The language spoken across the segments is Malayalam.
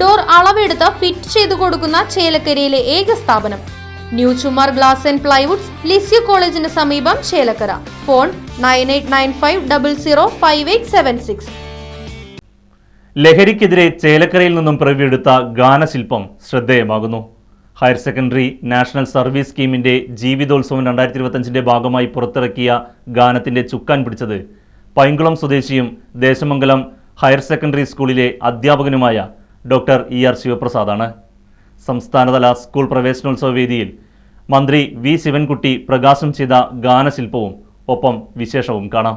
ഡോർ അളവെടുത്ത് ഫിറ്റ് ചെയ്തു കൊടുക്കുന്ന ചേലക്കരയിലെ ഏക സ്ഥാപനം. New Chumar glass and plywoods Lisieux കോളേജിന് സമീപം Chelakkara. Phone nine eight nine five double zero five eight seven six. ലഹരിക്കെതിരെ ചേലക്കരയിൽ നിന്നും പിറവിയെടുത്ത ഗാനശില്പം ശ്രദ്ധേയമാകുന്നു. ഹയർ സെക്കൻഡറി നാഷണൽ സർവീസ് സ്കീമിന്റെ ജീവിതോത്സവം രണ്ടായിരത്തി ഇരുപത്തഞ്ചിന്റെ ഭാഗമായി പുറത്തിറക്കിയ ഗാനത്തിന്റെ ചുക്കാൻ പിടിച്ചത് പൈങ്കുളം സ്വദേശിയും ദേശമംഗലം ഹയർ സെക്കൻഡറി സ്കൂളിലെ അധ്യാപകനുമായ ഡോക്ടർ ഇ ആർ ശിവപ്രസാദാണ്. സംസ്ഥാനതല സ്കൂൾ പ്രവേശനോത്സവ വേദിയിൽ മന്ത്രി വി ശിവൻകുട്ടി പ്രകാശനം ചെയ്ത ഗാനശില്പവും ഒപ്പം വിശേഷവും കാണാം.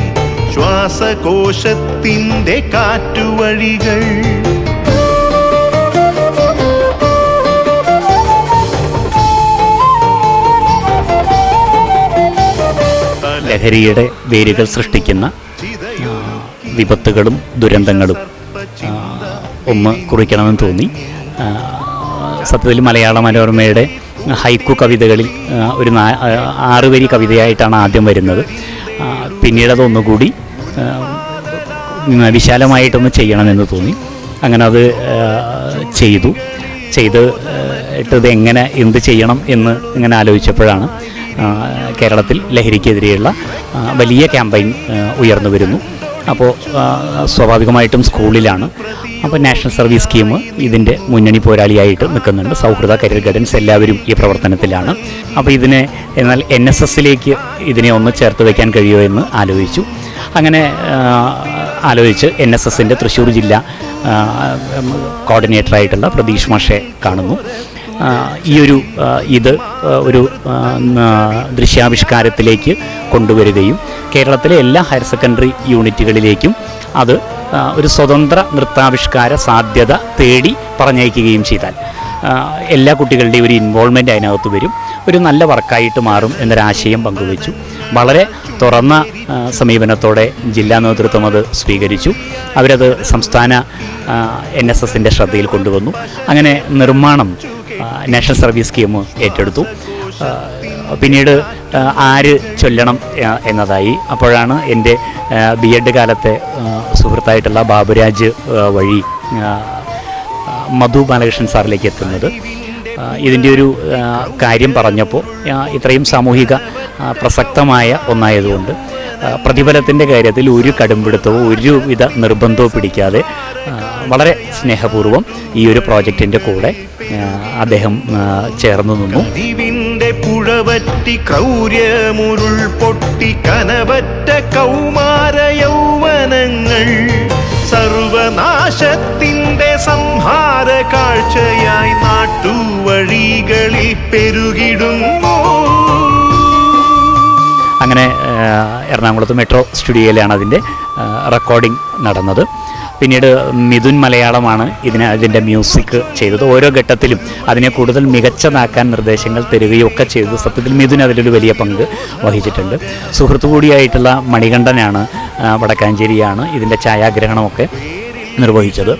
ശ്വാസകോശത്തിന്റെ കാറ്റുവഴികൾ. ലഹരിയുടെ വേരുകൾ സൃഷ്ടിക്കുന്ന വിപത്തുകളും ദുരന്തങ്ങളും ഒന്ന് കുറിക്കണമെന്ന് തോന്നി. സത്യത്തിൽ മലയാള മനോരമയുടെ ഹൈക്കു കവിതകളിൽ ഒരു ആറുവരി ആറ് വരി കവിതയായിട്ടാണ് ആദ്യം വരുന്നത്. പിന്നീട് അതൊന്നുകൂടി വിശാലമായിട്ടൊന്ന് ചെയ്യണമെന്ന് തോന്നി. അങ്ങനെ അത് ചെയ്തു. ചെയ്ത് ഇട്ടത് എങ്ങനെ എന്ത് ചെയ്യണം എന്ന് ഇങ്ങനെ ആലോചിച്ചപ്പോഴാണ് കേരളത്തിൽ ലഹരിക്കെതിരെയുള്ള വലിയ ക്യാമ്പയിൻ ഉയർന്നു വരുന്നു. അപ്പോൾ സ്വാഭാവികമായിട്ടും സ്കൂളിലാണ്. അപ്പോൾ നാഷണൽ സർവീസ് സ്കീം ഇതിന്റെ മുന്നണി പോരാളിയായിട്ട് നിൽക്കുന്നുണ്ട്. സൗഹൃദ കരിയർ ഗൈഡൻസ് എല്ലാവരും ഈ പ്രവർത്തനത്തിലാണ്. അപ്പോൾ ഇതിനെ എന്നാൽ എൻ എസ് എസിലേക്ക് ഇതിനെ ഒന്ന് ചേർത്ത് വയ്ക്കാൻ കഴിയുമോ എന്ന് ആലോചിച്ചു. അങ്ങനെ ആലോചിച്ച് എൻ എസ് എസിന്റെ തൃശ്ശൂർ ജില്ല കോർഡിനേറ്ററായിട്ടുള്ള പ്രതീഷ് മാഷെ കാണുന്നു. ഈ ഒരു ഇത് ഒരു ദൃശ്യാവിഷ്കാരത്തിലേക്ക് കൊണ്ടുവരികയും കേരളത്തിലെ എല്ലാ ഹയർ സെക്കൻഡറി യൂണിറ്റുകളിലേക്കും അത് ഒരു സ്വതന്ത്ര നൃത്താവിഷ്കാര സാധ്യത തേടി പറഞ്ഞയക്കുകയും ചെയ്താൽ എല്ലാ കുട്ടികളുടെയും ഒരു ഇൻവോൾവ്മെന്റ് അതിനകത്ത് വരും. ഒരു നല്ല വർക്കായിട്ട് മാറും എന്നൊരാശയം പങ്കുവച്ചു. വളരെ തുറന്ന സമീപനത്തോടെ ജില്ലാ നേതൃത്വം അത് സ്വീകരിച്ചു. അവരത് സംസ്ഥാന എൻ എസ് എസിന്റെ ശ്രദ്ധയിൽ കൊണ്ടുവന്നു. അങ്ങനെ നിർമ്മാണം നാഷണൽ സർവീസ് സ്കീം ഏറ്റെടുത്തു. പിന്നീട് ആര് ചൊല്ലണം എന്നതായി. അപ്പോഴാണ് എന്റെ ബി എഡ് കാലത്തെ സുഹൃത്തായിട്ടുള്ള ബാബുരാജ് വഴി മധു ബാലകൃഷ്ണൻ സാറിലേക്ക് എത്തുന്നത്. ഇതിന്റെ ഒരു കാര്യം പറഞ്ഞപ്പോൾ ഇത്രയും സാമൂഹിക പ്രസക്തമായ ഒന്നായതുകൊണ്ട് പ്രതിഫലത്തിന്റെ കാര്യത്തിൽ ഒരു കടുംപിടുത്തവും ഒരുവിധ നിർബന്ധവും പിടിക്കാതെ വളരെ സ്നേഹപൂർവം ഈ ഒരു പ്രോജക്റ്റിന്റെ കൂടെ അദ്ദേഹം ചേർന്നു നിന്നു. പുഴവറ്റി ക്രൗര്യമുരുൾ പൊട്ടി കനവറ്റ കൗമാര യൗവനങ്ങൾ. സർവനാശത്തിന്റെ സംഹാര കാഴ്ചയായി നാട്ടുവഴികളിൽ പെരുകിടുന്നു. അങ്ങനെ എറണാകുളത്ത് മെട്രോ സ്റ്റുഡിയോയിലാണ് അതിന്റെ റെക്കോർഡിംഗ് നടന്നത്. പിന്നീട് മിഥുൻ മലയാളമാണ് ഇതിന് അതിന്റെ മ്യൂസിക് ചെയ്തത്. ഓരോ ഘട്ടത്തിലും അതിനെ കൂടുതൽ മികച്ചതാക്കാൻ നിർദ്ദേശങ്ങൾ തരികയും ഒക്കെ ചെയ്തു. സത്യത്തിൽ മിഥുൻ അതിലൊരു വലിയ പങ്ക് വഹിച്ചിട്ടുണ്ട്. സുഹൃത്തു കൂടിയായിട്ടുള്ള മണികണ്ഠനാണ് വടക്കാഞ്ചേരിയാണ് ഇതിന്റെ ഛായാഗ്രഹണമൊക്കെ നിർവഹിച്ചത്.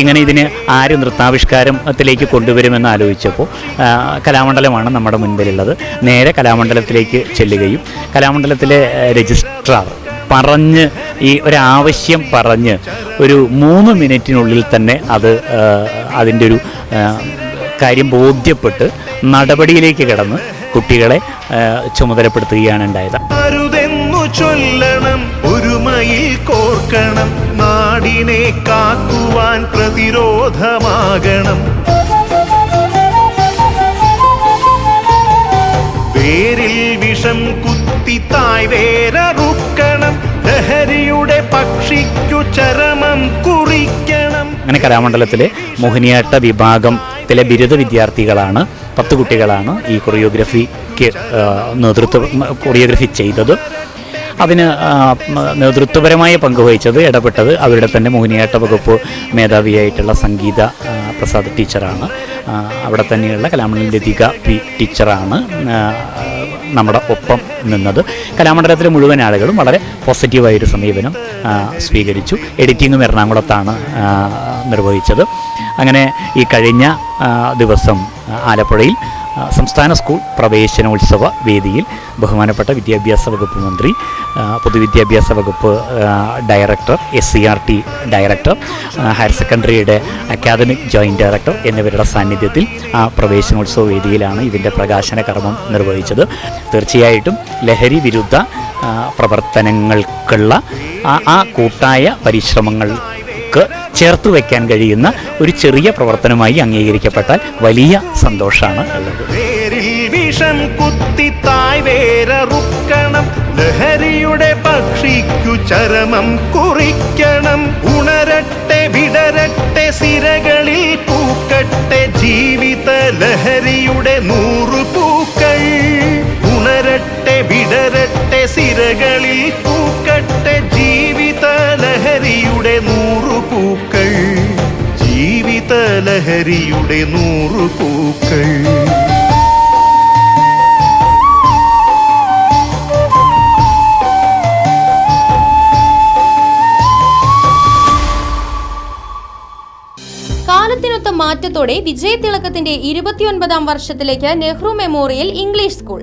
ഇങ്ങനെ ഇതിന് ആര് നൃത്താവിഷ്കാരത്തിലേക്ക് കൊണ്ടുവരുമെന്ന് ആലോചിച്ചപ്പോൾ കലാമണ്ഡലമാണ് നമ്മുടെ മുൻപിലുള്ളത്. നേരെ കലാമണ്ഡലത്തിലേക്ക് ചെല്ലുകയും കലാമണ്ഡലത്തിലെ രജിസ്ട്രാർ പറഞ്ഞ് ഈ ഒരാവശ്യം പറഞ്ഞ് ഒരു മൂന്ന് മിനിറ്റിനുള്ളിൽ തന്നെ അത് അതിന്റെ ഒരു കാര്യം ബോധ്യപ്പെട്ട് നടപടിയിലേക്ക് കിടന്ന് കുട്ടികളെ ചുമതലപ്പെടുത്തുകയാണ് ഉണ്ടായത്. ചൊല്ലണം ഒരുമയിൽ കോർക്കണം നാടിനെ കാക്കുവാൻ പ്രതിരോധമാകണം. കുറിക്കണം കലാമണ്ഡലത്തിലെ മോഹിനിയാട്ട വിഭാഗത്തിലെ ബിരുദ വിദ്യാർത്ഥികളാണ് പത്ത് കുട്ടികളാണ് ഈ കൊറിയോഗ്രഫിക്ക് നേതൃത്വം കൊറിയോഗ്രഫി ചെയ്തത്. അതിന് നേതൃത്വപരമായ പങ്ക് വഹിച്ചത് ഇടപെട്ടത് അവരുടെ തന്നെ മോഹിനിയാട്ട വകുപ്പ് മേധാവിയായിട്ടുള്ള സംഗീത പ്രസാദ് ടീച്ചറാണ്. അവിടെ തന്നെയുള്ള കലാമണ്ഡലം ലതിക പി ടീച്ചറാണ് നമ്മുടെ ഒപ്പം നിന്നത്. കലാമണ്ഡലത്തിലെ മുഴുവൻ ആളുകളും വളരെ പോസിറ്റീവായൊരു സമീപനം സ്വീകരിച്ചു. എഡിറ്റിങ്ങും എറണാകുളത്താണ് നിർവഹിച്ചത്. അങ്ങനെ ഈ കഴിഞ്ഞ ദിവസം ആലപ്പുഴയിൽ സംസ്ഥാന സ്കൂൾ പ്രവേശനോത്സവ വേദിയിൽ ബഹുമാനപ്പെട്ട വിദ്യാഭ്യാസ വകുപ്പ് മന്ത്രി പൊതുവിദ്യാഭ്യാസ വകുപ്പ് director S C R T director higher സെക്കൻഡറിയുടെ academic joint director എന്നിവരുടെ സാന്നിധ്യത്തിൽ ആ പ്രവേശനോത്സവ വേദിയിലാണ് ഇതിന്റെ പ്രകാശന കർമ്മം നിർവഹിച്ചത്. തീർച്ചയായിട്ടും ലഹരി വിരുദ്ധ പ്രവർത്തനങ്ങൾക്കുള്ള ആ കൂട്ടായ പരിശ്രമങ്ങൾക്ക് ചേർത്ത് വയ്ക്കാൻ കഴിയുന്ന ഒരു ചെറിയ പ്രവർത്തനമായി അംഗീകരിക്കപ്പെട്ടാൽ വലിയ സന്തോഷമാണ് ഉള്ളത് വിഷം കുത്തി തായ് ലഹരിയുടെ പക്ഷിക്കു ചരമം കുറിക്കണം. ഉണരട്ടെ വിടരട്ടെ സിരകളിൽ പൂക്കട്ടെ. ജീവിത ലഹരിയുടെ നൂറു ലഹരിയുടെ നൂറു പൂക്കൾ. കാലത്തിനൊത്ത മാറ്റത്തോടെ വിജയതിളക്കത്തിന്റെ ഇരുപത്തിയൊൻപതാം വർഷത്തിലേക്ക് നെഹ്റു മെമ്മോറിയൽ ഇംഗ്ലീഷ് സ്കൂൾ.